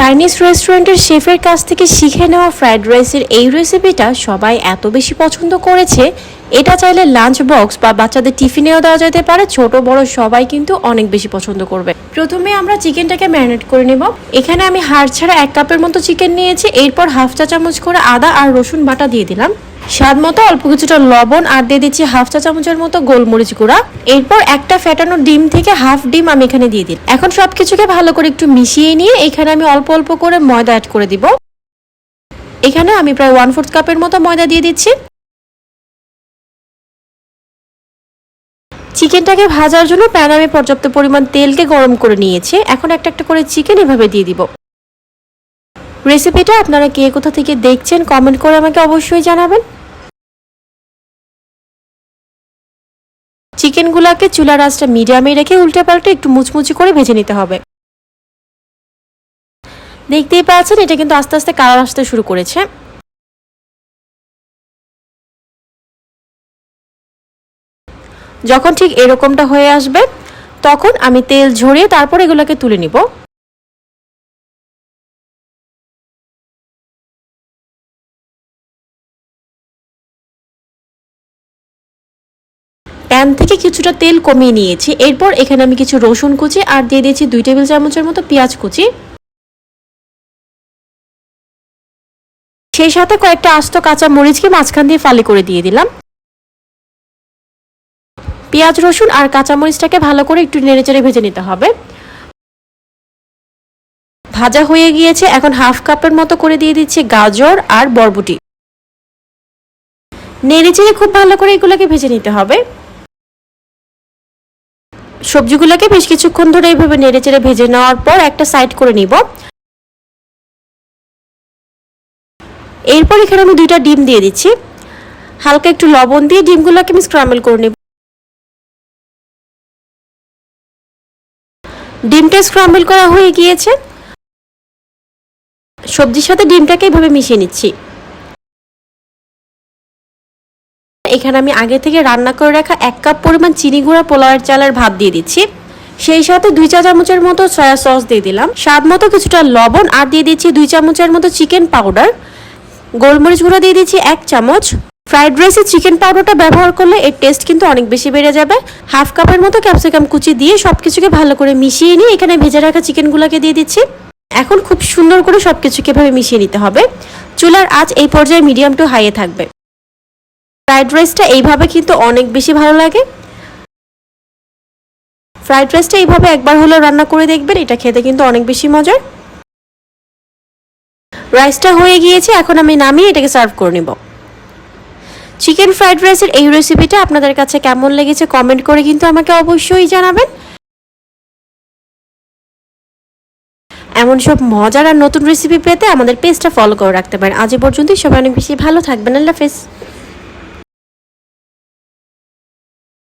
Chinese রেস্টুরেন্টের শেফের কাছ থেকে শিখে নেওয়া ফ্রাইড রাইসের এই রেসিপিটা সবাই এত বেশি পছন্দ করেছে, এটা চাইলে লাঞ্চ বক্স বা বাচ্চাদের টিফিনেও দেওয়া যেতে পারে, ছোট, বড় সবাই কিন্তু অনেক বেশি পছন্দ করবে। প্রথমে আমরা চিকেনটাকে ম্যারিনেট করে নেব। এখানে আমি হাড় ছাড়া এক কাপের মতো চিকেন নিয়েছি, এরপর হাফ চা চামচ করে আদা আর রসুন বাটা দিয়ে দিলাম। স্বাদ মতো অল্প কিছুটা লবণ আর দিয়ে দিচ্ছি হাফ চা চামচের মতো গোলমরিচ গুঁড়া। এরপর একটা ফ্যাটানো ডিম থেকে হাফ ডিম আমি এখানে দিয়ে দিই এখন সবকিছুকে ভালো করে একটু মিশিয়ে নিয়ে এখানে আমি অল্প অল্প করে ময়দা অ্যাড করে দিব। এখানে আমি প্রায় ওয়ান ফোর্থ কাপের মতো ময়দা দিয়ে দিচ্ছি। চিকেনটাকে ভাজার জন্য প্যানে আমি পর্যাপ্ত পরিমাণ তেলকে গরম করে নিয়েছি। এখন একটা একটা করে চিকেন এভাবে দিয়ে দিব। রেসিপিটা আপনারা কে কোথা থেকে দেখছেন কমেন্ট করে আমাকে অবশ্যই জানাবেন। চিকেনগুলোকে চুলার আঁচটা মিডিয়ামে রেখে উল্টে পাল্টে একটু মুচমুচি করে ভেজে নিতে হবে। দেখতেই পাচ্ছেন, এটা কিন্তু আস্তে আস্তে কালার আসতে শুরু করেছে। যখন ঠিক এরকমটা হয়ে আসবে, তখন আমি তেল ঝরিয়ে তারপর এগুলোকে তুলে নিব। প্যান থেকে কিছুটা তেল কমিয়ে নিয়েছি। এরপর এখানে আমি কিছু রসুন কুচি আর দিয়ে দিয়েছি দুই টেবিল চামচের মতো পেঁয়াজ কুচি। সেই সাথে কয়েকটা আস্ত কাঁচা মরিচকে মাঝখান দিয়ে ফালি করে দিয়ে দিলাম। পেঁয়াজ, রসুন আর কাঁচামরিচটাকে ভালো করে একটু নেড়েচেড়ে ভেজে নিতে হবে। ভাজা হয়ে গিয়েছে। এখন হাফ কাপের মতো করে দিয়ে দিচ্ছি গাজর আর বরবটি। নেড়েচেড়ে খুব ভালো করে এগুলোকে ভেজে নিতে হবে। সবজিগুলোকে বেশ কিছুক্ষণ ধরে এইভাবে নেড়ে চেড়ে ভেজে নেওয়ার পর একটা সাইড করে নিব। এরপর এখানে আমি দুইটা ডিম দিয়ে দিচ্ছি। হালকা একটু লবণ দিয়ে ডিমগুলোকে আমি স্ক্রাম্বল করে নেব। ডিমটা স্ক্রাম্বল করা হয়ে গিয়েছে। সবজির সাথে ডিমটাকে এভাবে মিশিয়ে নিচ্ছি। এখানে আমি আগে থেকে রান্না করে রাখা এক কাপ পরিমাণ চিনি গুঁড়া, পোলাওয়ের চালের ভাত দিয়ে দিচ্ছি। সেই সাথে দুই চা চামচের মতো সয়া সস দিয়ে দিলাম। স্বাদ মতো কিছুটা লবণ আর দিয়ে দিচ্ছি দুই চামচের মতো চিকেন পাউডার গোলমরিচ গুঁড়ো দিয়ে দিচ্ছি এক চামচ। ফ্রাইড রাইসে চিকেন পাউডারটা ব্যবহার করলে এর টেস্ট কিন্তু অনেক বেশি বেড়ে যাবে। হাফ কাপের মতো ক্যাপসিকাম কুচি দিয়ে সব কিছুকে ভালো করে মিশিয়ে নিয়ে এখানে ভেজে রাখা চিকেনগুলোকে দিয়ে দিচ্ছি। এখন খুব সুন্দর করে সব কিছুকে এভাবে মিশিয়ে নিতে হবে। চুলার আজ এই পর্যায়ে মিডিয়াম টু হাইয়ে থাকবে। ফ্রাইড রাইসটা এইভাবে কিন্তু অনেক বেশি ভালো লাগে। ফ্রাইড রাইসটা এইভাবে একবার হলেও রান্না করে দেখবেন, এটা খেতে কিন্তু অনেক বেশি মজার। রাইসটা হয়ে গিয়েছে, এখন আমি নামিয়ে এটাকে সার্ভ করে নেব। চিকেন ফ্রাইড রাইসের এই রেসিপিটা আপনাদের কাছে কেমন লেগেছে কমেন্ট করে কিন্তু আমাকে অবশ্যই জানাবেন। এমন সব মজার আর নতুন রেসিপি পেতে আমাদের পেজটা ফলো করে রাখতে পারেন। আজ পর্যন্তই, সবাই অনেক বেশি ভালো থাকবেন। আল্লাহ হাফেজ।